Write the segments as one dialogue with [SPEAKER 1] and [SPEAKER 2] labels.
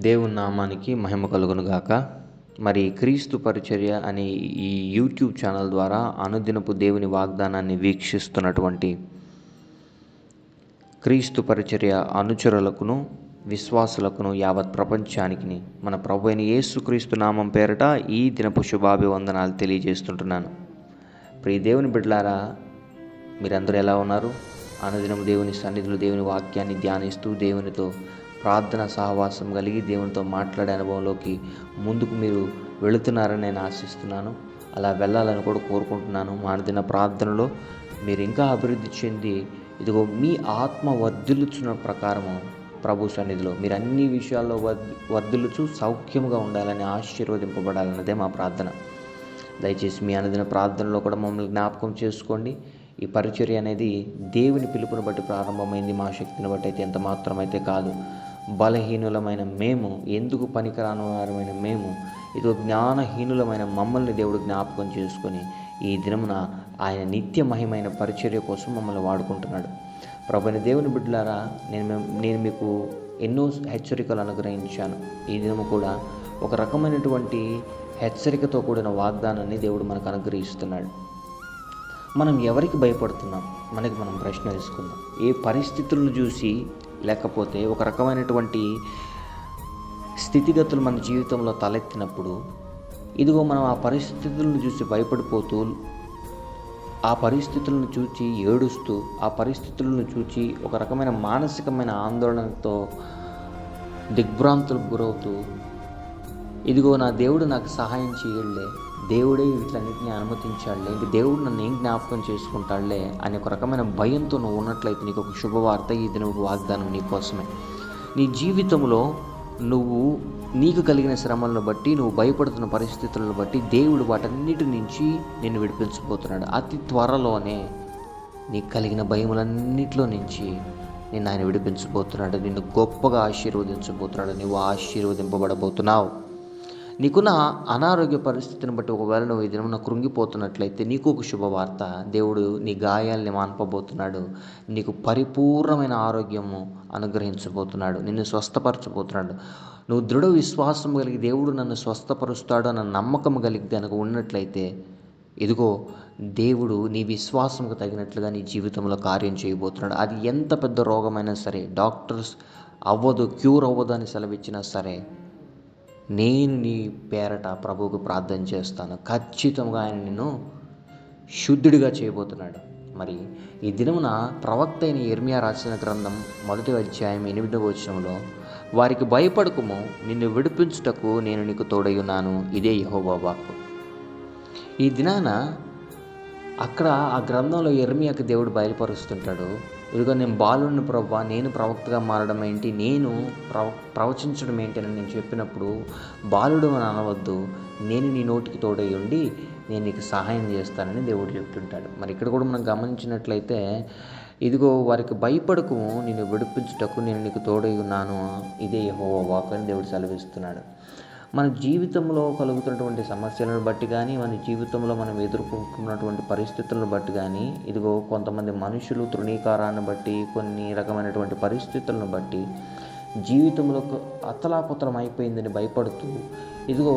[SPEAKER 1] దేవుని నామానికి మహిమ కలుగును గాక. మరి క్రీస్తు పరిచర్య అనే ఈ యూట్యూబ్ ఛానల్ ద్వారా అనుదినపు దేవుని వాగ్దానాన్ని వీక్షిస్తున్నటువంటి క్రీస్తు పరిచర్య అనుచరులకును విశ్వాసులకును యావత్ ప్రపంచానికి మన ప్రభు అయిన యేసుక్రీస్తు నామం పేరట ఈ దినపు శుభాభివందనాలు తెలియజేస్తుంటున్నాను. ప్రియ దేవుని బిడ్డలారా మీరందరూ ఎలా ఉన్నారు? అనుదినం దేవుని సన్నిధిలో దేవుని వాక్యాన్ని ధ్యానిస్తూ దేవునితో ప్రార్థన సహవాసం కలిగి దేవునితో మాట్లాడే అనుభవంలోకి ముందుకు మీరు వెళుతున్నారని నేను ఆశిస్తున్నాను. అలా వెళ్ళాలని కూడా కోరుకుంటున్నాను. మా ప్రార్థనలో మీరు ఇంకా అభివృద్ధి చెంది ఇదిగో మీ ఆత్మ వర్ధిల్లుచున్న ప్రకారము ప్రభు సన్నిధిలో మీరు అన్ని విషయాల్లో వర్ధిల్లుచు సౌఖ్యముగా ఉండాలని ఆశీర్వదింపబడాలన్నదే మా ప్రార్థన. దయచేసి మీ అనుదిన ప్రార్థనలో కూడా మమ్మల్ని జ్ఞాపకం చేసుకోండి. ఈ పరిచర్య అనేది దేవుని పిలుపుని బట్టి ప్రారంభమైంది. మా శక్తిని బట్టి అయితే ఎంత మాత్రమైతే కాదు. బలహీనులమైన మేము ఎందుకు పనికిరాని వారమైన మేము? ఇదో జ్ఞానహీనులమైన మమ్మల్ని దేవుడు జ్ఞాపకం చేసుకొని ఈ దినమున ఆయన నిత్య మహిమైన పరిచర్య కోసం మమ్మల్ని వాడుకుంటున్నాడు. ప్రభుని దేవుని బిడ్డలారా నేను నేను మీకు ఎన్నో హెచ్చరికలు అనుగ్రహించాను. ఈ దినము కూడా ఒక రకమైనటువంటి హెచ్చరికతో కూడిన వాగ్దానాన్ని దేవుడు మనకు అనుగ్రహిస్తున్నాడు. మనం ఎవరికి భయపడుతున్నాం? మనకి మనం ప్రశ్న వేసుకుందాం. ఏ పరిస్థితులను చూసి లేకపోతే ఒక రకమైనటువంటి స్థితిగతులు మన జీవితంలో తలెత్తినప్పుడు ఇదిగో మనం ఆ పరిస్థితులను చూసి భయపడిపోతూ ఆ పరిస్థితులను చూచి ఏడుస్తూ ఆ పరిస్థితులను చూచి ఒక రకమైన మానసికమైన ఆందోళనతో దిగ్భ్రాంతులకు గురవుతూ ఇదిగో నా దేవుడు నాకు సహాయం చేయలే దేవుడే వీటన్నిటిని అనుమతించాడులే. ఇంక దేవుడు నన్ను ఏం జ్ఞాపకం చేసుకుంటాడులే అనే ఒక రకమైన భయంతో నువ్వు ఉన్నట్లయితే నీకు ఒక శుభవార్త ఈ దిన వాగ్దానం నీకోసమే నీ జీవితంలో నువ్వు నీకు కలిగిన శ్రమలను బట్టి నువ్వు భయపడుతున్న పరిస్థితులను బట్టి దేవుడు వాటన్నిటి నుంచి నిన్ను విడిపించబోతున్నాడు. అతి త్వరలోనే నీకు కలిగిన భయములన్నిటిలో నుంచి నిన్ను ఆయన విడిపించబోతున్నాడు. నిన్ను గొప్పగా ఆశీర్వదించబోతున్నాడు. నువ్వు ఆశీర్వదింపబడబోతున్నావు. నీకున్న అనారోగ్య పరిస్థితిని బట్టి ఒకవేళ నువ్వు ఈ దినమున కృంగిపోతున్నట్లయితే నీకు ఒక శుభవార్త. దేవుడు నీ గాయాల్ని మాన్పబోతున్నాడు. నీకు పరిపూర్ణమైన ఆరోగ్యము అనుగ్రహించబోతున్నాడు. నిన్ను స్వస్థపరచబోతున్నాడు. నువ్వు దృఢ విశ్వాసం కలిగి దేవుడు నన్ను స్వస్థపరుస్తాడు అన్న నమ్మకం కలిగి కనుక ఉన్నట్లయితే ఇదిగో దేవుడు నీ విశ్వాసంకు తగినట్లుగా నీ జీవితంలో కార్యం చేయబోతున్నాడు. అది ఎంత పెద్ద రోగమైనా సరే డాక్టర్స్ అవ్వదు క్యూర్ అవ్వదు అని సెలవిచ్చినా సరే నేను నీ పేరట ప్రభువుకు ప్రార్థన చేస్తాను. ఖచ్చితంగా ఆయన నిన్ను శుద్ధుడిగా చేయబోతున్నాడు. మరి ఈ దినమున ప్రవక్త అయిన ఇర్మియా రాసిన గ్రంథం మొదటి అధ్యాయం ఎనిమిదవ వచనంలో వారికి భయపడకుము నిన్ను విడిపించుటకు నేను నీకు తోడయ్యున్నాను ఇదే యెహోవా వాక్కు. ఈ దినాన అక్కడ ఆ గ్రంథంలో ఎర్మియాకి దేవుడు బయలుపరుస్తుంటాడు. ఇదిగో నేను బాలుని ప్రభా నేను ప్రవక్తగా మారడం ఏంటి? నేను ప్రవ ప్రవచించడం ఏంటి అని నేను చెప్పినప్పుడు బాలుడు అని అనవద్దు నేను నీ నోటికి తోడై ఉండి నేను నీకు సహాయం చేస్తానని దేవుడు చెప్తుంటాడు. మరి ఇక్కడ కూడా మనం గమనించినట్లయితే ఇదిగో వారికి భయపడకు నేను విడిపించుటకు నేను నీకు తోడై ఉన్నాను ఇదే యెహోవా వాక్ అని దేవుడు సెలవిస్తున్నాడు. మన జీవితంలో కలుగుతున్నటువంటి సమస్యలను బట్టి కానీ మన జీవితంలో మనం ఎదుర్కొంటున్నటువంటి పరిస్థితులను బట్టి కానీ ఇదిగో కొంతమంది మనుషులు తృణీకారాన్ని బట్టి కొన్ని రకమైనటువంటి పరిస్థితులను బట్టి జీవితంలో అతలాకుతలం అయిపోయిందని భయపడుతూ ఇదిగో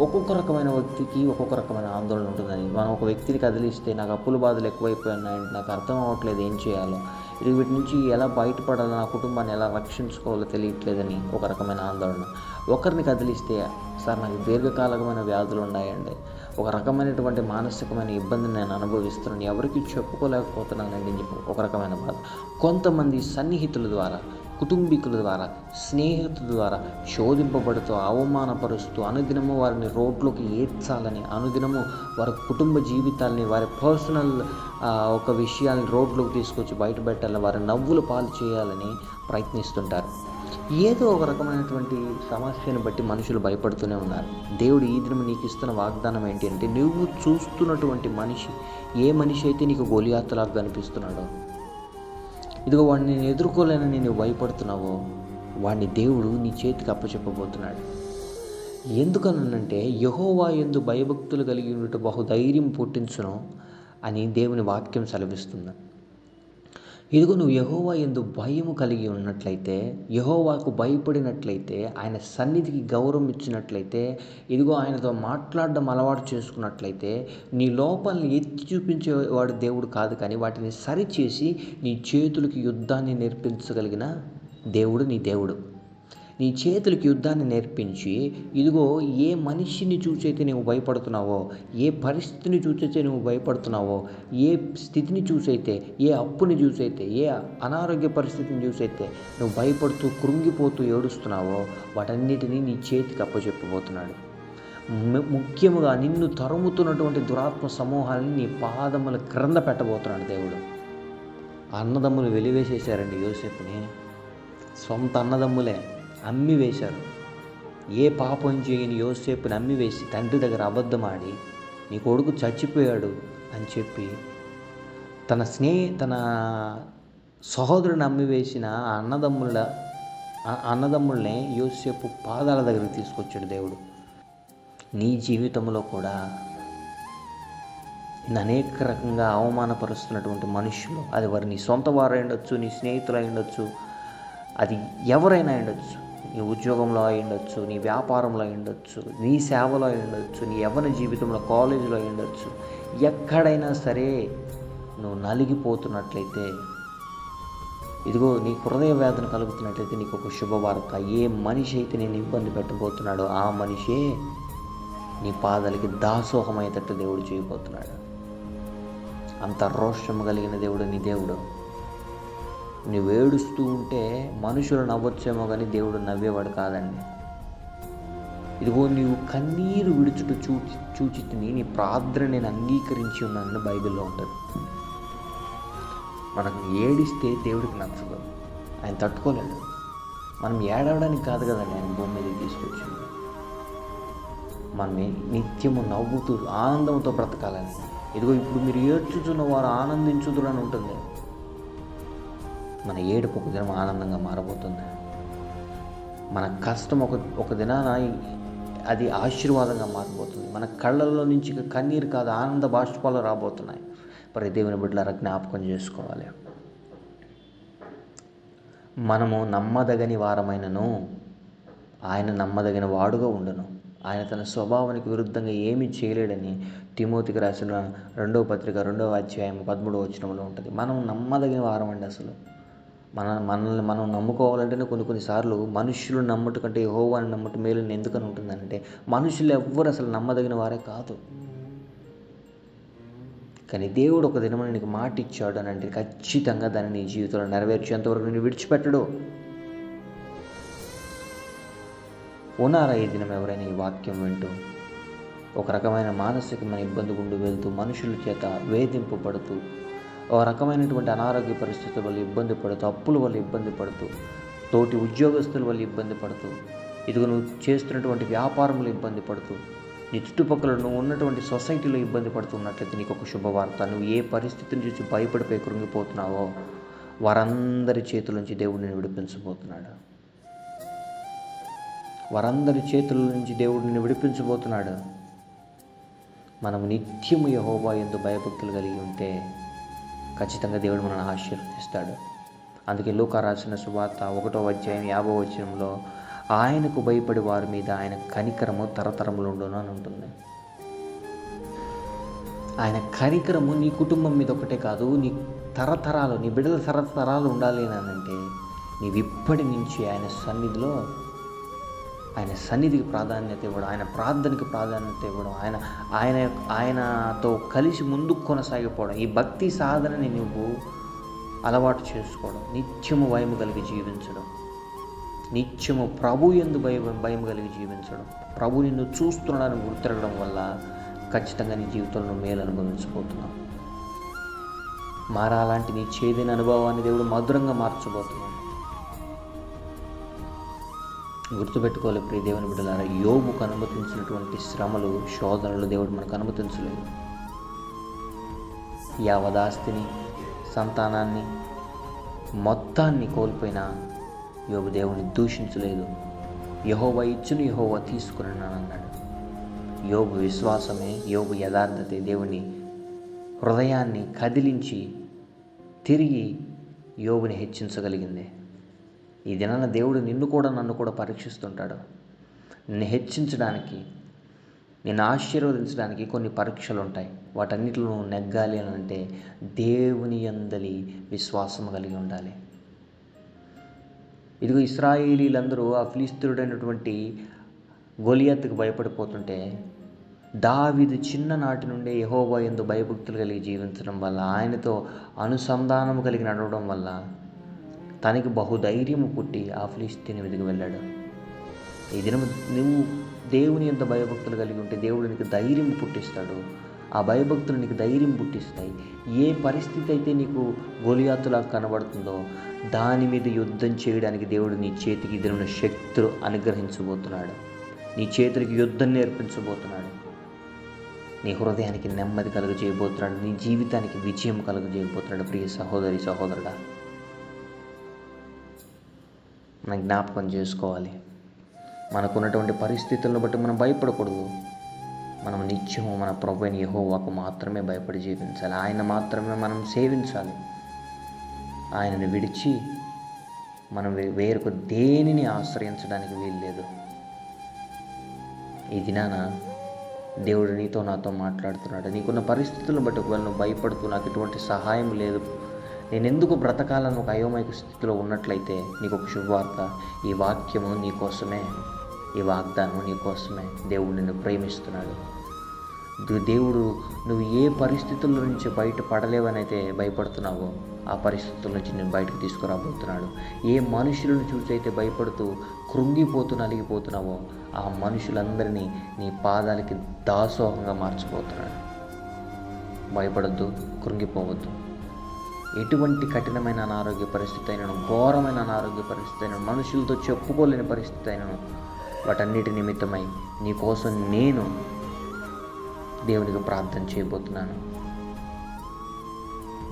[SPEAKER 1] ఒక్కొక్క రకమైన వ్యక్తికి ఒక్కొక్క రకమైన ఆందోళన ఉంటుందని. మనం ఒక వ్యక్తిని కదిలిస్తే నాకు అప్పుల బాధలు ఎక్కువైపోయినాయంటే నాకు అర్థం అవ్వట్లేదు ఏం చేయాలో. ఇది వీటి నుంచి ఎలా బయటపడాలో నా కుటుంబాన్ని ఎలా రక్షించుకోవాలో తెలియట్లేదని ఒక రకమైన ఆందోళన. ఒకరిని కదిలిస్తే సార్ నాకు దీర్ఘకాలికమైన వ్యాధులు ఉన్నాయండి. ఒక రకమైనటువంటి మానసికమైన ఇబ్బందిని నేను అనుభవిస్తున్నాను. ఎవరికి చెప్పుకోలేకపోతున్నానండి అని చెప్పి ఒక రకమైన బాధ. కొంతమంది సన్నిహితుల ద్వారా కుటుంబీకుల ద్వారా స్నేహితుల ద్వారా శోధింపబడుతూ అవమానపరుస్తూ అనుదినము వారిని రోడ్లోకి ఏడ్చాలని అనుదినము వారి కుటుంబ జీవితాల్ని వారి పర్సనల్ ఒక విషయాన్ని రోడ్లోకి తీసుకొచ్చి బయట పెట్టాలని వారి నవ్వులు పాలు చేయాలని ప్రయత్నిస్తుంటారు. ఏదో ఒక రకమైనటువంటి సమస్యను బట్టి మనుషులు భయపడుతూనే ఉన్నారు. దేవుడు ఈ దినం నీకు ఇస్తున్న వాగ్దానం ఏంటి అంటే నువ్వు చూస్తున్నటువంటి మనిషి ఏ మనిషి అయితే నీకు గోలియాతలాగా కనిపిస్తున్నాడో ఇదిగో వాడిని నేను ఎదుర్కోలేనని నువ్వు భయపడుతున్నావో. వాడిని దేవుడు నీ చేతికి అప్పచెప్పబోతున్నాడు. ఎందుకనంటే యహోవా ఎందు భయభక్తులు కలిగి ఉండటం బహుధైర్యం పుట్టించును అని దేవుని వాక్యం సెలవిస్తుంది. ఇదిగో నువ్వు యహోవా ఎందు భయము కలిగి ఉన్నట్లయితే యహోవాకు భయపడినట్లయితే ఆయన సన్నిధికి గౌరవం ఇచ్చినట్లయితే ఇదిగో ఆయనతో మాట్లాడడం అలవాటు చేసుకున్నట్లయితే నీ లోపాలని ఎత్తి చూపించేవాడు దేవుడు కాదు కానీ వాటిని సరిచేసి నీ చేతులకి యుద్ధాన్ని నేర్పించగలిగిన దేవుడు నీ దేవుడు. నీ చేతులకి యుద్ధాన్ని నేర్పించి ఇదిగో ఏ మనిషిని చూసైతే నువ్వు భయపడుతున్నావో ఏ పరిస్థితిని చూసైతే నువ్వు భయపడుతున్నావో ఏ స్థితిని చూసైతే ఏ అప్పుని చూసైతే ఏ అనారోగ్య పరిస్థితిని చూసైతే నువ్వు భయపడుతూ కృంగిపోతూ ఏడుస్తున్నావో వాటన్నిటినీ నీ చేతికి అప్పచెప్పబోతున్నాడు. ముఖ్యముగా నిన్ను తరుముతున్నటువంటి దురాత్మ సమూహాన్ని నీ పాదముల క్రింద పెట్టబోతున్నాడు దేవుడు. అన్నదమ్ములు వెలివేసేశారండి యోసేపుని. సొంత అన్నదమ్ములే. అమ్మి వేశారు. ఏ పాపం చేయని యోసేపుని అమ్మివేసి తండ్రి దగ్గర అబద్ధమాడి నీ కొడుకు చచ్చిపోయాడు అని చెప్పి తన స్నేహి తన సహోదరుని అమ్మి వేసిన అన్నదమ్ముల అన్నదమ్ముల్ని యోసేపు పాదాల దగ్గరికి తీసుకొచ్చాడు దేవుడు. నీ జీవితంలో కూడా అనేక రకంగా అవమానపరుస్తున్నటువంటి మనుషులు అది వారి నీ సొంత వారు అయి ఉండొచ్చు నీ స్నేహితులు అయి ఉండొచ్చు అది ఎవరైనా ఉండొచ్చు. నీ ఉద్యోగంలో ఉండొచ్చు నీ వ్యాపారంలో ఉండొచ్చు నీ సేవలో ఉండొచ్చు నీ యవ్వన జీవితంలో కాలేజీలో ఉండొచ్చు ఎక్కడైనా సరే నువ్వు నలిగిపోతున్నట్లయితే ఇదిగో నీ హృదయ వేదన కలుగుతున్నట్లయితే నీకు ఒక శుభవార్త. ఏ మనిషి అయితే నేను ఇబ్బంది పెట్టబోతున్నాడో ఆ మనిషే నీ పాదాలకి దాసోహమయ్యేటట్టు దేవుడు చేయబోతున్నాడు. అంత రోషం కలిగిన దేవుడు నీ దేవుడు. నువ్వు ఏడుస్తూ ఉంటే మనుషులు నవ్వొచ్చేమో కానీ దేవుడు నవ్వేవాడు కాదండి. ఇదిగో నీవు కన్నీరు విడుచుట చూచి చూచి తిని నీ ప్రార్థన నేను అంగీకరించి ఉన్నానని బైబిల్లో ఉంటుంది. మనకు ఏడిస్తే దేవుడికి నచ్చదు. ఆయన తట్టుకోలేడు. మనం ఏడవడానికి కాదు కదండి ఆయన భూమి మీద తీసుకొచ్చింది మనం నిత్యము నవ్వుతూ ఆనందంతో బ్రతకాలని ఇదిగో ఇప్పుడు మీరు ఏడ్చుతున్న వారు ఆనందించుదురు అని ఉంటుంది. మన ఏడుపు ఒక దినం ఆనందంగా మారబోతుంది. మన కష్టం ఒక ఒక దినాన అది ఆశీర్వాదంగా మారిపోతుంది మన కళ్ళల్లో నుంచి కన్నీరు కాదు ఆనంద బాష్పాలు రాబోతున్నాయి. మరి దేవుని బిడ్డలారా జ్ఞాపకం చేసుకోవాలి. మనము నమ్మదగని వారమైనను ఆయన నమ్మదగిన వాడుగా ఉండను. ఆయన తన స్వభావానికి విరుద్ధంగా ఏమీ చేయలేడని తిమోతికి రాసిన రెండవ పత్రిక రెండవ అధ్యాయం పదమూడవ వచనంలో ఉంటుంది. మనం నమ్మదగిన వారం అండి అసలు. మన మనల్ని మనం నమ్ముకోవాలంటేనే కొన్ని కొన్నిసార్లు మనుషులు నమ్మటం కంటే యెహోవాని నమ్మటం మేలని ఎందుకని ఉంటుందంటే మనుషులు ఎవ్వరు అసలు నమ్మదగిన వారే కాదు. కానీ దేవుడు ఒక దినమని నీకు మాట ఇచ్చాడు అని అంటే ఖచ్చితంగా దాన్ని నీ జీవితంలో నెరవేర్చేంతవరకు నేను విడిచిపెట్టడు? ఉన్నారా ఈ దినం ఎవరైనా ఈ వాక్యం వింటూ ఒక రకమైన మానసికమైన ఇబ్బంది గుండు వెళ్తూ మనుషుల చేత వేధింపబడుతూ రకమైనటువంటి అనారోగ్య పరిస్థితుల వల్ల ఇబ్బంది పడుతూ అప్పుల వల్ల ఇబ్బంది పడుతూ తోటి ఉద్యోగస్తుల వల్ల ఇబ్బంది పడుతూ ఇదిగో నువ్వు చేస్తున్నటువంటి వ్యాపారంలో ఇబ్బంది పడుతూ నీ చుట్టుపక్కల నువ్వు ఉన్నటువంటి సొసైటీలో ఇబ్బంది పడుతున్నట్లయితే నీకు ఒక శుభవార్త. నువ్వు ఏ పరిస్థితిని చూసి భయపడిపోయి కృంగిపోతున్నావో వారందరి చేతుల నుంచి దేవుడు నేను విడిపించబోతున్నాడు. వారందరి చేతుల నుంచి దేవుడు నిన్ను విడిపించబోతున్నాడు. మనం నిత్యము యహోబా ఎందు భయభక్తులు కలిగి ఉంటే ఖచ్చితంగా దేవుడు మనల్ని ఆశీర్వదిస్తాడు. అందుకే లూక రాసిన సువార్త ఒకటో అధ్యాయం యాభో వచనంలో ఆయనకు భయపడి వారి మీద ఆయన కనికరము తరతరములు ఉండును అని ఉంటుంది. ఆయన కనికరము నీ కుటుంబం మీద ఒకటే కాదు నీ తరతరాలు నీ బిడ్డల తరతరాలు ఉండాలి అని అంటే నీవు ఇప్పటి నుంచి ఆయన సన్నిధిలో ఆయన సన్నిధికి ప్రాధాన్యత ఇవ్వడం ఆయన ప్రార్థనకి ప్రాధాన్యత ఇవ్వడం ఆయన ఆయన ఆయనతో కలిసి ముందుకు కొనసాగిపోవడం ఈ భక్తి సాధనని నువ్వు అలవాటు చేసుకోవడం నిత్యము భయం కలిగి జీవించడం నిత్యము ప్రభు ఎందు భయం భయం కలిగి జీవించడం ప్రభు నిన్ను చూస్తున్నాడని గుర్తిరగడం వల్ల ఖచ్చితంగా నీ జీవితంలో మేలు అనుభవించబోతున్నావు. మారాలాంటి నీ చేదైన అనుభవాన్ని దేవుడు మధురంగా మార్చబోతున్నాడు. గుర్తుపెట్టుకోవాలి ప్రియ దేవుని బిడ్డలారా. యోగుకు అనుమతించినటువంటి శ్రమలు శోధనలు దేవుడు మనకు అనుమతించలేదు. యావదాస్తిని సంతానాన్ని మొత్తాన్ని కోల్పోయిన యోగు దేవుని దూషించలేదు. యహోవ ఇచ్చును యహోవ తీసుకుని అన్నాడు. యోగు విశ్వాసమే యోగు యథార్థతే దేవుని హృదయాన్ని కదిలించి తిరిగి యోగుని హెచ్చించగలిగింది. ఈ దినాన దేవుడు నిన్ను కూడా నన్ను కూడా పరీక్షిస్తుంటాడు. నిన్ను హెచ్చించడానికి నిన్ను ఆశీర్వదించడానికి కొన్ని పరీక్షలు ఉంటాయి. వాటన్నిటిలో నెగ్గాలి అని అంటే దేవుని అందలి విశ్వాసం కలిగి ఉండాలి. ఇదిగో ఇస్రాయేలీలందరూ ఆ ఫిలిస్తుడైనటువంటి గొలియత్తుకు భయపడిపోతుంటే దావిదు చిన్ననాటి నుండే యహోబా ఎందు భయభక్తులు కలిగి జీవించడం వల్ల ఆయనతో అనుసంధానం కలిగి నడవడం వల్ల తనకి బహుధైర్యము పుట్టి ఆ ఫిలిస్తీన్ మీదకి వెళ్ళాడు. ఈ దినం నువ్వు దేవుని ఎంత భయభక్తులు కలిగి ఉంటే దేవుడు నీకు ధైర్యం పుట్టిస్తాడు. ఆ భయభక్తులు నీకు ధైర్యం పుట్టిస్తాయి. ఏ పరిస్థితి అయితే నీకు గోలియాతులా కనబడుతుందో దాని మీద యుద్ధం చేయడానికి దేవుడు నీ చేతికి దిన శక్తులు అనుగ్రహించబోతున్నాడు. నీ చేతులకి యుద్ధం నేర్పించబోతున్నాడు. నీ హృదయానికి నెమ్మది కలుగజేయబోతున్నాడు. నీ జీవితానికి విజయం కలుగజేయబోతున్నాడు ప్రియ సహోదరి సహోదరుడా. మనం జ్ఞాపకం చేసుకోవాలి. మనకున్నటువంటి పరిస్థితులను బట్టి మనం భయపడకూడదు. మనం నిత్యము మన ప్రభుని యహోవాకు మాత్రమే భయపడి జీవించాలి. ఆయన మాత్రమే మనం సేవించాలి. ఆయనను విడిచి మనం వేరొక దేనిని ఆశ్రయించడానికి వీల్లేదు. ఈ దినాన దేవుడు నీతో నాతో మాట్లాడుతున్నాడు. నీకున్న పరిస్థితులను బట్టి ఒకవేళ నువ్వు భయపడుతూ నాకు ఎటువంటి సహాయం లేదు నేను ఎందుకు బ్రతకాలని ఒక అయోమయ స్థితిలో ఉన్నట్లయితే నీకు ఒక శుభవార్త ఈ వాక్యము నీ కోసమే ఈ వాగ్దానం నీ కోసమే దేవుడు నిన్ను ప్రేమిస్తున్నాడు. దేవుడు నువ్వు ఏ పరిస్థితుల నుంచి బయట పడలేవనైతే భయపడుతున్నావో ఆ పరిస్థితుల నుంచి నేను బయటకు తీసుకురాబోతున్నాడు. ఏ మనుషులను చూసి అయితే భయపడుతూ కృంగిపోతూ నలిగిపోతున్నావో ఆ మనుషులందరినీ నీ పాదాలకి దాసోహంగా మార్చబోతున్నాడు భయపడద్దు కృంగిపోవద్దు. ఎటువంటి కఠినమైన అనారోగ్య పరిస్థితి అయినను ఘోరమైన అనారోగ్య పరిస్థితి అయినను మనుషులతో చెప్పుకోలేని పరిస్థితి అయినను వాటన్నిటి నిమిత్తమై నీ కోసం నేను దేవునికి ప్రార్థన చేయబోతున్నాను.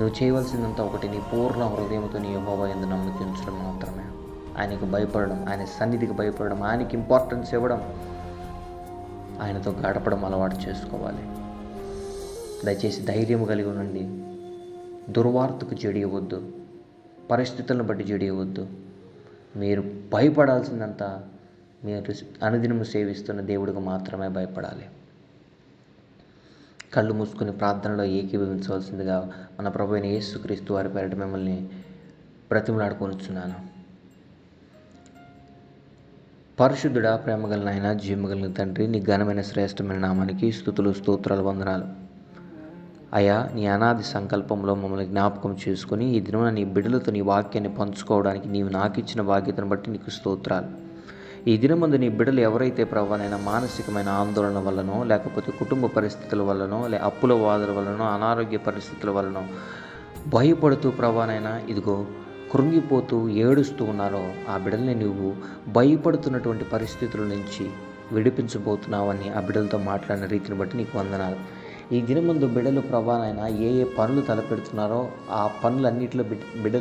[SPEAKER 1] నువ్వు చేయవలసిందంతా ఒకటి నీ పూర్ణ హృదయంతో నీ యహోవా ఎందు నమ్మకించడం మాత్రమే. ఆయనకు భయపడడం ఆయన సన్నిధికి భయపడడం ఆయనకి ఇంపార్టెన్స్ ఇవ్వడం ఆయనతో గడపడం అలవాటు చేసుకోవాలి. దయచేసి ధైర్యం కలిగి ఉండండి. దుర్వార్తకు జడియవద్దు. పరిస్థితులను బట్టి జడియవద్దు. మీరు భయపడాల్సిందంతా మీరు అనుదినము సేవిస్తున్న దేవుడికి మాత్రమే భయపడాలి. కళ్ళు మూసుకుని ప్రార్థనలో ఏకీభవించవలసిందిగా మన ప్రభు అయిన యేసుక్రీస్తు వారి పేరిట మిమ్మల్ని బ్రతిమలాడుకొనిచున్నాను. పరిశుద్ధుడా ప్రేమగల ఆయన జీవగలిగిన తండ్రి నీ ఘనమైన శ్రేష్టమైన నామానికి స్థుతులు స్తోత్రాలు వందనాలు. అయా నీ అనాది సంకల్పంలో మమ్మల్ని జ్ఞాపకం చేసుకుని ఈ దినమున నీ బిడ్డలతో నీ వాక్యాన్ని పంచుకోవడానికి నీవు నాకు ఇచ్చిన బాధ్యతను బట్టి నీకు స్తోత్రాలు. ఈ దినమందు నీ బిడ్డలు ఎవరైతే ప్రభానైనా మానసికమైన ఆందోళన వల్లనో లేకపోతే కుటుంబ పరిస్థితుల వల్లనో లే అప్పుల బాధల వల్లనో అనారోగ్య పరిస్థితుల వల్లనో భయపడుతూ ప్రభానైనా ఇదిగో కృంగిపోతూ ఏడుస్తూ ఉన్నారో ఆ బిడ్డల్ని నువ్వు భయపడుతున్నటువంటి పరిస్థితుల నుంచి విడిపించబోతున్నావని ఆ బిడ్డలతో మాట్లాడిన రీతిని బట్టి నీకు వందనాలు. ఈ దినముందు బిడ్డలు ప్రభానైనా ఏ ఏ పనులు తలపెడుతున్నారో ఆ పనులన్నింటిలో బిడ్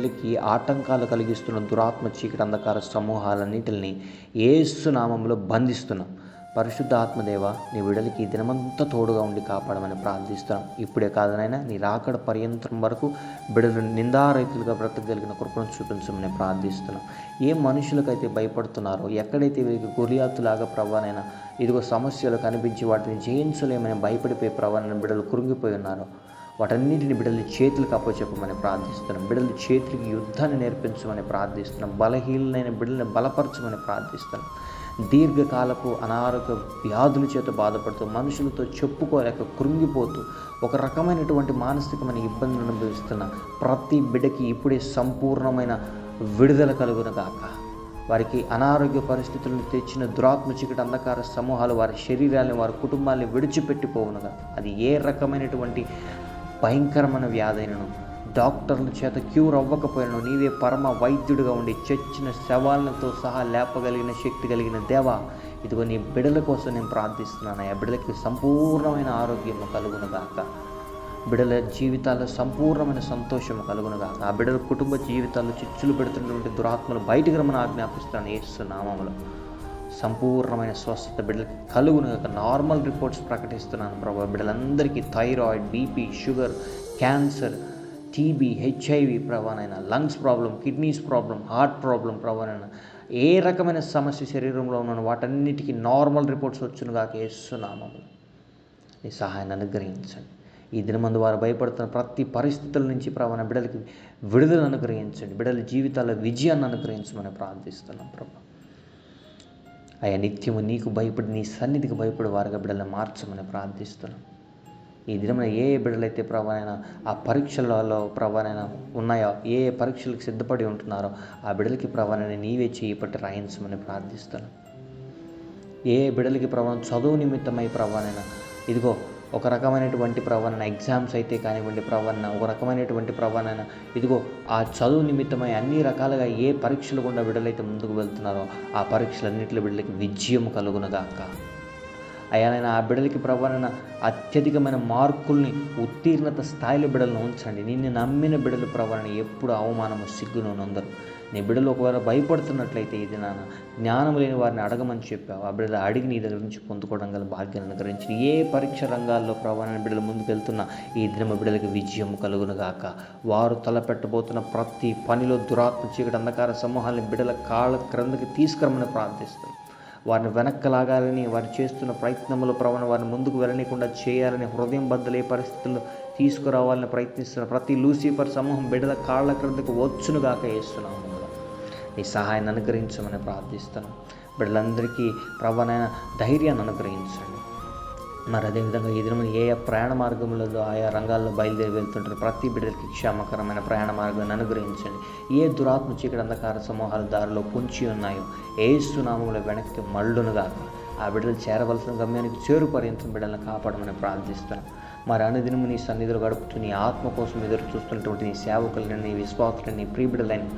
[SPEAKER 1] ఆటంకాలు కలిగిస్తున్న దురాత్మ చీకటి అంధకార సమూహాలన్నింటిని ఏసు నామంలో బంధిస్తున్నాం. పరిశుద్ధ ఆత్మదేవ నీ విడలికి దినమంతా తోడుగా ఉండి కాపాడమని ప్రార్థిస్తున్నాం. ఇప్పుడే కాదనైనా నీ రాకడ పర్యంతరం వరకు బిడలు నిందారైతులుగా బ్రతకగలిగిన కృపను చూపించమని ప్రార్థిస్తున్నాం. ఏ మనుషులకైతే భయపడుతున్నారో ఎక్కడైతే వీరికి గురియాతులాగా ప్రభానైనా ఇదిగో సమస్యలు కనిపించి వాటిని జయించలేమని భయపడిపోయి ప్రభానైన బిడలు కృంగిపోయి ఉన్నారో వాటన్నిటిని బిడ్డల చేతులకు అప్పచెప్పమని ప్రార్థిస్తున్నాం. బిడ్డల చేతులకి యుద్ధాన్ని నేర్పించమని ప్రార్థిస్తున్నాం. బలహీనమైన బిడ్డల్ని బలపరచమని ప్రార్థిస్తున్నాం. దీర్ఘకాలపు అనారోగ్య వ్యాధుల చేత బాధపడుతూ మనుషులతో చెప్పుకోలేక కృంగిపోతూ ఒక రకమైనటువంటి మానసికమైన ఇబ్బందులు అనుభవిస్తున్న ప్రతి బిడ్డకి ఇప్పుడే సంపూర్ణమైన విడుదల కలుగునగాక వారికి అనారోగ్య పరిస్థితులను తెచ్చిన దురాత్మ చీకటి అంధకార సమూహాలు వారి శరీరాన్ని వారి కుటుంబాన్ని విడిచిపెట్టిపోవునుగా అది ఏ రకమైనటువంటి భయంకరమైన వ్యాధైనను డాక్టర్ల చేత క్యూర్ అవ్వకపోయినను నీవే పరమ వైద్యుడిగా ఉండి చచ్చిన శవాలతో సహా లేపగలిగిన శక్తి కలిగిన దేవ ఇదిగో నీ బిడల కోసం నేను ప్రార్థిస్తున్నాను. ఆ బిడలకి సంపూర్ణమైన ఆరోగ్యం కలుగునుగాక బిడల జీవితాల్లో సంపూర్ణమైన సంతోషం కలుగునుగాక ఆ బిడల కుటుంబ జీవితాల్లో చిచ్చులు పెడుతున్నటువంటి దురాత్మలు బయటికి రమ్మని ఆజ్ఞాపిస్తాను ఏసు సంపూర్ణమైన స్వస్థత బిడ్డలకి కలుగునుగాక నార్మల్ రిపోర్ట్స్ ప్రకటిస్తున్నాను ప్రభావ బిడ్డలందరికీ thyroid BP sugar cancer TB HIV ప్రవాణైనా lungs problem kidneys problem heart problem ప్రవాణైనా ఏ రకమైన సమస్య శరీరంలో ఉన్న వాటన్నిటికీ నార్మల్ రిపోర్ట్స్ వచ్చునుగా వేస్తున్నాము నీ సహాయాన్ని అనుగ్రహించండి. ఈ దినమందు వారు భయపడుతున్న ప్రతి పరిస్థితుల నుంచి ప్రవణ బిడ్డలకి విడుదల అనుగ్రహించండి. బిడ్డల జీవితాల విజయాన్ని అనుగ్రహించమని ప్రార్థిస్తున్నాం ప్రభా. అయా నిత్యము నీకు భయపడి నీ సన్నిధికి భయపడి వారుగా బిడ్డలను మార్చమని ప్రార్థిస్తున్నాం. ఈ దినమున ఏ ఏ బిడ్డలైతే ప్రభానైనా ఆ పరీక్షలలో ప్రభానైనా ఉన్నాయో ఏ ఏ పరీక్షలకు సిద్ధపడి ఉంటున్నారో ఆ బిడ్డలకి ప్రభానైనా నీవే చేయిపట్టి రాయించమని ప్రార్థిస్తాను ఏ ఏ బిడ్డలకి ప్రభావం చదువు నిమిత్తమై ప్రభానైనా ఇదిగో ఒక రకమైనటువంటి ప్రవణన ఎగ్జామ్స్ అయితే కానివ్వండి ప్రవణన ఒక రకమైనటువంటి ప్రవణన ఇదిగో ఆ చదువు నిమిత్తమై అన్ని రకాలుగా ఏ పరీక్షలు గుండా బిడ్డలైతే ముందుకు వెళ్తున్నారో ఆ పరీక్షలన్నింటిలో బిడ్డలకి విజయం కలుగునగాక అయ్యానైనా ఆ బిడ్డలకి ప్రభావైన అత్యధికమైన మార్కుల్ని ఉత్తీర్ణత స్థాయిలో బిడ్డలను ఉంచండి. నిన్ను నమ్మిన బిడ్డల ప్రవరణ ఎప్పుడు అవమానము సిగ్గును నొందరు. నీ బిడ్డలు ఒకవేళ భయపడుతున్నట్లయితే ఇది నాన్న జ్ఞానం లేని వారిని అడగమని చెప్పావు. ఆ బిడ్డలు అడిగి నీ దగ్గర నుంచి పొందుకోవడం గల భాగ్యాన్ని అనుగ్రహించి. ఏ పరీక్ష రంగాల్లో ప్రవణ బిడ్డలు ముందుకెళ్తున్నా ఈ దినమ బిడ్డలకి విజయం కలుగునుగాక. వారు తలపెట్టబోతున్న ప్రతి పనిలో దురాత్మ చీకటి అంధకార సమూహాన్ని బిడ్డల కాళ్ళ క్రిందకి తీసుకురమని ప్రార్థిస్తుంది వారిని వెనక్కి లాగాలని వారు చేస్తున్న ప్రయత్నములు ప్రవణ వారిని ముందుకు వెళ్ళనీయకుండా చేయాలని హృదయం బద్దలే పరిస్థితుల్లో తీసుకురావాలని ప్రయత్నిస్తున్న ప్రతి లూసిఫర్ సమూహం బిడ్డల కాళ్ళ క్రిందకు వచ్చునుగాక వేస్తున్నాము నీ సహాయాన్ని అనుగ్రహించమని ప్రార్థిస్తున్నాం. బిడ్డలందరికీ ప్రవణైన ధైర్యాన్ని అనుగ్రహించండి. మరి అదేవిధంగా ఈ దినం ఏ ప్రయాణ మార్గములలో ఆయా రంగాల్లో బయలుదేరి వెళ్తుంటారు ప్రతి బిడ్డలకి క్షేమకరమైన ప్రయాణ మార్గాన్ని అనుగ్రహించండి. ఏ దురాత్మ చీకటి అంధకార సమూహాల దారిలో పొంచి ఉన్నాయో ఏ సునామంలో వెనక్కి మళ్ళునుగాక ఆ బిడ్డలు చేరవలసిన గమ్యానికి చేరుపర్యంతం బిడ్డలను కాపాడమని ప్రార్థిస్తున్నాను మరి అనుదినము నీ సన్నిధిలో గడుపుతూ నీ ఆత్మ కోసం ఎదురు చూస్తున్నటువంటి నీ సేవకులని నీ విశ్వాసులని నీ ప్రియబిడ్డలని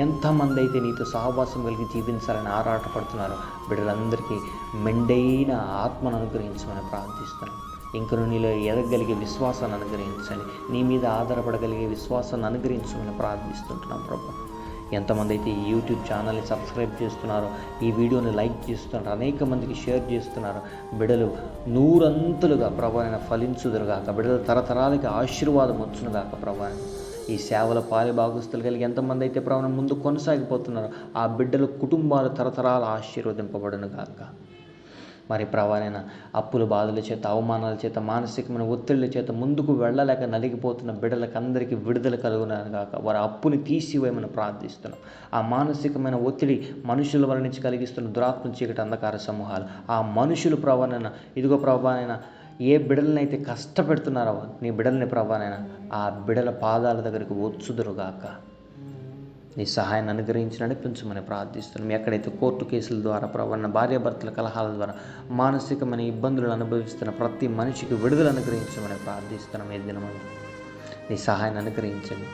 [SPEAKER 1] ఎంతమంది అయితే నీతో సహవాసం కలిగి జీవించాలని ఆరాటపడుతున్నారో బిడ్డలందరికీ మెండైన ఆత్మను అనుగ్రహించమని ప్రార్థిస్తున్నాను ఇంకను నీలో ఎదగలిగే విశ్వాసాన్ని అనుగ్రహించాలి నీ మీద ఆధారపడగలిగే విశ్వాసాన్ని అనుగ్రహించమని ప్రార్థిస్తుంటున్నాం ప్రభు. ఎంతమంది అయితే ఈ యూట్యూబ్ ఛానల్ని సబ్స్క్రైబ్ చేస్తున్నారో ఈ వీడియోని లైక్ చేస్తున్నారు అనేక మందికి షేర్ చేస్తున్నారు బిడలు నూరంతులుగా ప్రభావైన ఫలించుదురుగాక బిడల తరతరాలకి ఆశీర్వాదం వచ్చునుగాక ప్రభావం ఈ సేవల పాలి భాగస్తులు కలిగి ఎంతమంది అయితే ప్రవణం ముందు కొనసాగిపోతున్నారో ఆ బిడ్డల కుటుంబాలు తరతరాలు ఆశీర్వదింపబడును గాక. మరి ప్రవాణైన అప్పుల బాధల చేత అవమానాల చేత మానసికమైన ఒత్తిళ్ళ చేత ముందుకు వెళ్ళలేక నలిగిపోతున్న బిడ్డలకు అందరికీ విడుదల కలుగునని కాక వారి అప్పుని తీసివేయమని ప్రార్థిస్తున్నాం. ఆ మానసికమైన ఒత్తిడి మనుషుల వల్ల నుంచి కలిగిస్తున్న దురాత్మ చీకటి అంధకార సమూహాలు. ఆ మనుషులు ప్రవణన ఇదిగో ప్రభానైనా ఏ బిడలనైతే కష్టపెడుతున్నారో నీ బిడల్ని ప్రభానైనా ఆ బిడల పాదాల దగ్గరికి వచ్చుదురుగాక. నీ సహాయాన్ని అనుగ్రహించి నడిపించమని ప్రార్థిస్తున్నాం. ఎక్కడైతే కోర్టు కేసుల ద్వారా ప్రవణ భార్యాభర్తల కలహాల ద్వారా మానసికమైన ఇబ్బందులను అనుభవిస్తున్న ప్రతి మనిషికి విడుదల అనుగ్రహించమని ప్రార్థిస్తున్నాం ఏ దినమందు. నీ సహాయాన్ని అనుగ్రహించండి.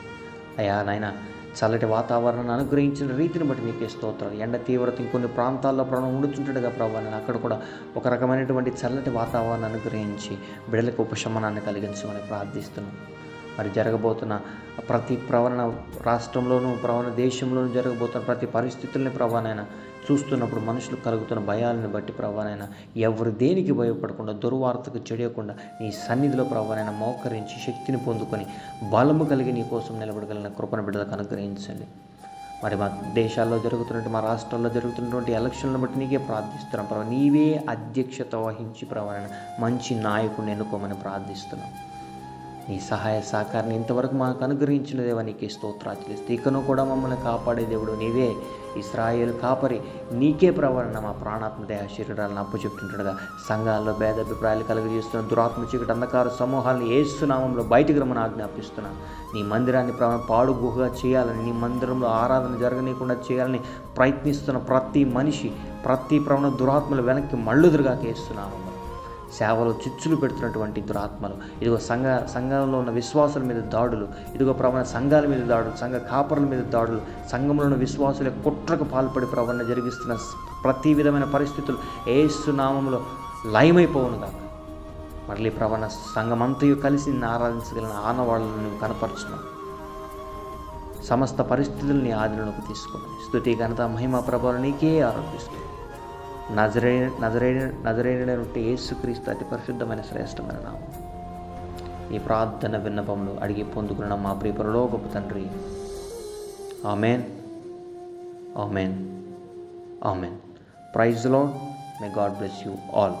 [SPEAKER 1] అయ్యా నాయన చల్లటి వాతావరణాన్ని అనుగ్రహించిన రీతిని బట్టి నీకే స్తోత్రాలు. ఎండ తీవ్రత ఇంకొన్ని ప్రాంతాల్లో ప్రాణం ఉండుతుంటాడుగా ప్రభావ నేను అక్కడ కూడా ఒక రకమైనటువంటి చల్లటి వాతావరణాన్ని అనుగ్రహించి బిడలకు ఉపశమనాన్ని కలిగించమని ప్రార్థిస్తున్నాను మరి జరగబోతున్న ప్రతి ప్రవణ రాష్ట్రంలోనూ ప్రవణ దేశంలోనూ జరగబోతున్న ప్రతి పరిస్థితుల్ని ప్రవాణైనా చూస్తున్నప్పుడు మనుషులు కలుగుతున్న భయాలను బట్టి ప్రవాణైనా ఎవరు దేనికి భయపడకుండా దుర్వార్తకు చెడియకుండా నీ సన్నిధిలో ప్రవాణైనా మోకరించి శక్తిని పొందుకొని బలము కలిగి నీ కోసం నిలబడగలిగిన కృపణ బిడ్డలకు అనుగ్రహించండి. మరి మా దేశాల్లో జరుగుతున్నట్టు మా రాష్ట్రాల్లో జరుగుతున్నటువంటి ఎలక్షన్లను బట్టి నీకే ప్రార్థిస్తున్నాం. ప్రభావ నీవే అధ్యక్షత వహించి ప్రవణ మంచి నాయకుడిని ఎన్నుకోమని ప్రార్థిస్తున్నాం. నీ సహాయ సహకారాన్ని ఇంతవరకు మాకు అనుగ్రహించిన దేవా నీకే స్తోత్రాలు ఇకను కూడా మమ్మల్ని కాపాడే దేవుడు నీవే. ఇస్రాయేల్ కాపరి నీకే ప్రవరణ మా ప్రాణాత్మ దేహ శరీరాలను అప్పచెప్తుంటుండగా. సంఘాల్లో భేదాభిప్రాయాలు కలుగజేస్తున్న దురాత్మ చీకటి అంధకార సమూహాలను ఏసునామంలో బయటికి రమ్మని ఆజ్ఞాపిస్తున్నాను నీ మందిరాన్ని ప్ర పాడు గుహగా చేయాలని నీ మందిరంలో ఆరాధన జరగనీయకుండా చేయాలని ప్రయత్నిస్తున్న ప్రతి మనిషి ప్రతి ప్రవణ దురాత్మలు వెనక్కి మళ్ళుదురుగా కేస్తున్నాము సేవలో చిచ్చులు పెడుతున్నటువంటి దురాత్మలు. ఇదిగో సంఘ సంఘంలో ఉన్న విశ్వాసుల మీద దాడులు. ఇదిగో ప్రవణ సంఘాల మీద దాడులు సంఘ కాపరుల మీద దాడులు. సంఘంలో ఉన్న విశ్వాసుల కుట్రకు పాల్పడి ప్రవణ జరిగిస్తున్న ప్రతి విధమైన పరిస్థితులు. ఏసునామంలో లయమైపోవునుగా మళ్ళీ ప్రవణ సంఘమంతయు కలిసి నిన్ను ఆరాధించగలిగిన ఆనవాళ్ళను నువ్వు కనపరచున్నావు. సమస్త పరిస్థితుల్ని ఆదిలోకి తీసుకున్నాను స్థుతి ఘనత మహిమ ప్రభావం నీకే ఆరోపిస్తుంది నజరే నజరే నజరేయుడైనటువంటి యేసుక్రీస్తు అతి పరిశుద్ధమైన శ్రేష్టమైన నామం. ఈ ప్రార్థన విన్నపములు అడిగి పొందుకున్న మా ప్రియపరలో గొప్ప తండ్రి. ఆమెన్. ఆమెన్. ఆమెన్. ప్రైజ్లో may God bless you all.